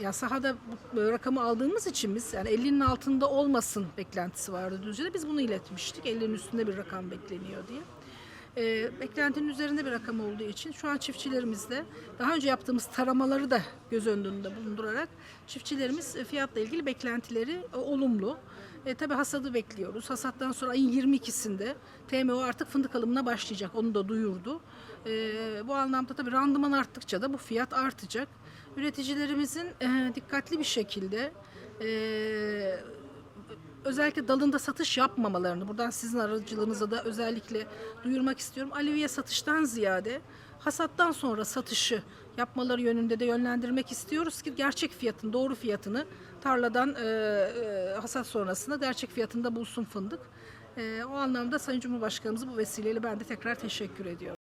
Ya sahada bu rakamı aldığımız için biz yani 50'nin altında olmasın beklentisi vardı Düzce'de. Biz bunu iletmiştik. 50'nin üstünde bir rakam bekleniyor diye. Ee, beklentinin üzerinde bir rakam olduğu için şu an çiftçilerimizde daha önce yaptığımız taramaları da göz önünde bulundurarak çiftçilerimiz e, fiyatla ilgili beklentileri e, olumlu. E, tabii hasadı bekliyoruz. Hasattan sonra ayın 22'sinde TMO artık fındık alımına başlayacak. Onu da duyurdu. E, bu anlamda tabii randıman arttıkça da bu fiyat artacak. Üreticilerimizin e, dikkatli bir şekilde e, özellikle dalında satış yapmamalarını buradan sizin aracılığınıza da özellikle duyurmak istiyorum. Aleviye satıştan ziyade hasattan sonra satışı yapmaları yönünde de yönlendirmek istiyoruz ki gerçek fiyatın doğru fiyatını tarladan e, e, hasat sonrasında gerçek fiyatında bulsun fındık. E, o anlamda Sayın Cumhurbaşkanımıza bu vesileyle ben de tekrar teşekkür ediyorum.